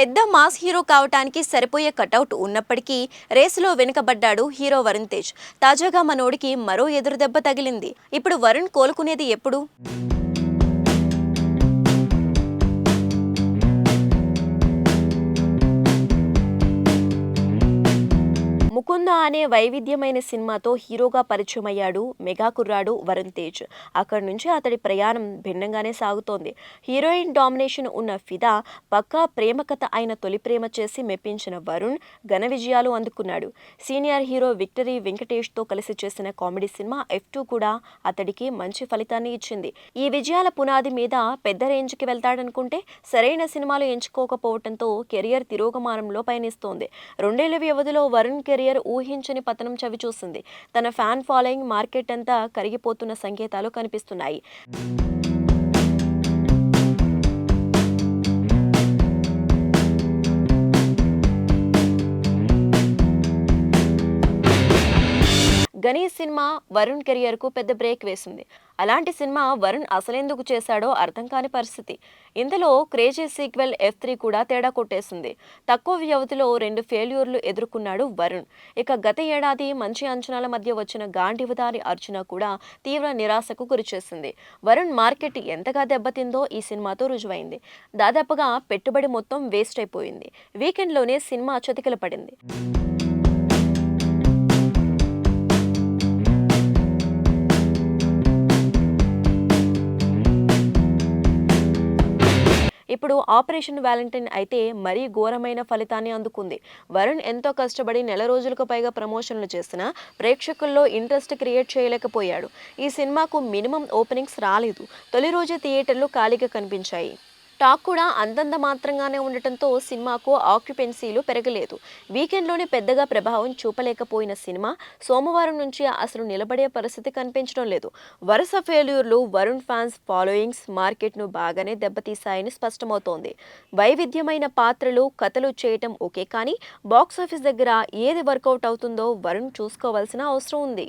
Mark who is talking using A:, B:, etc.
A: పెద్ద mass hero కావటానికి సరిపోయే కటౌట్ ఉన్నప్పటికీ రేసులో వెనుకబడ్డాడు హీరో వరుణ్ తేజ్. తాజాగా మనోడికి మరో ఎదురు దెబ్బ తగిలింది. ఇప్పుడు వరుణ్ కోలుకునేది ఎప్పుడు? ముకుంద అనే వైవిధ్యమైన సినిమాతో హీరోగా పరిచయం అయ్యాడు మెగా కుర్రాడు వరుణ్ తేజ్. అక్కడి నుంచి అతడి ప్రయాణం భిన్నంగానే సాగుతోంది. హీరోయిన్ డామినేషన్ ఉన్న ఫిదా పక్కా ప్రేమ కథ అయిన తొలి ప్రేమ చేసి మెప్పించిన వరుణ్ ఘన విజయాలు అందుకున్నాడు. సీనియర్ హీరో విక్టరీ వెంకటేష్తో కలిసి చేసిన కామెడీ సినిమా ఎఫ్ టూ కూడా అతడికి మంచి ఫలితాన్ని ఇచ్చింది. ఈ విజయాల పునాది మీద పెద్ద రేంజ్కి వెళ్తాడనుకుంటే సరైన సినిమాలు ఎంచుకోకపోవడంతో కెరియర్ తిరోగమానంలో పయనిస్తోంది. రెండేళ్ళ వ్యవధిలో వరుణ్ కెరియర్ ఊహించని పతనం చవిచూసింది తన ఫ్యాన్ ఫాలోయింగ్ మార్కెట్ అంతా కరిగిపోతున్న సంకేతాలు కనిపిస్తున్నాయి. గణేష్ సినిమా వరుణ్ కెరియర్కు పెద్ద బ్రేక్ వేసింది. అలాంటి సినిమా వరుణ్ అసలెందుకు చేశాడో అర్థం కాని పరిస్థితి. ఇందులో క్రేజీ సీక్వెల్ ఎఫ్ త్రీ కూడా తేడా కొట్టేసింది. తక్కువ వ్యవధిలో రెండు ఫెయిల్యూర్లు ఎదుర్కొన్నాడు వరుణ్. ఇక గత ఏడాది మంచి అంచనాల మధ్య వచ్చిన గాంధీవదారి అర్జున కూడా తీవ్ర నిరాశకు గురిచేసింది. వరుణ్ మార్కెట్ ఎంతగా దెబ్బతిందో ఈ సినిమాతో రుజువైంది. దాదాపుగా పెట్టుబడి మొత్తం వేస్ట్ అయిపోయింది. వీకెండ్లోనే సినిమా చతికిల పడింది. ఇప్పుడు ఆపరేషన్ వ్యాలంటైన్ అయితే మరీ ఘోరమైన ఫలితాన్ని అందుకుంది. వరుణ్ ఎంతో కష్టపడి నెల రోజులకు పైగా ప్రమోషన్లు చేసినా ప్రేక్షకుల్లో ఇంట్రెస్ట్ క్రియేట్ చేయలేకపోయాడు. ఈ సినిమాకు మినిమం ఓపెనింగ్స్ రాలేదు. తొలి రోజే థియేటర్లు ఖాళీగా కనిపించాయి. టాక్ కూడా అంతంత మాత్రంగానే ఉండటంతో సినిమాకు ఆక్యుపెన్సీలు పెరగలేదు. వీకెండ్లోనే పెద్దగా ప్రభావం చూపలేకపోయిన సినిమా సోమవారం నుంచి అసలు నిలబడే పరిస్థితి కనిపించడం లేదు. వరుస ఫెయిల్యూర్లు వరుణ్ ఫ్యాన్స్ ఫాలోయింగ్స్ మార్కెట్ను బాగానే దెబ్బతీశాయని స్పష్టమవుతోంది. వైవిధ్యమైన పాత్రలు కథలు చేయటం ఓకే కానీ బాక్సాఫీస్ దగ్గర ఏది వర్కౌట్ అవుతుందో వరుణ్ చూసుకోవాల్సిన అవసరం ఉంది.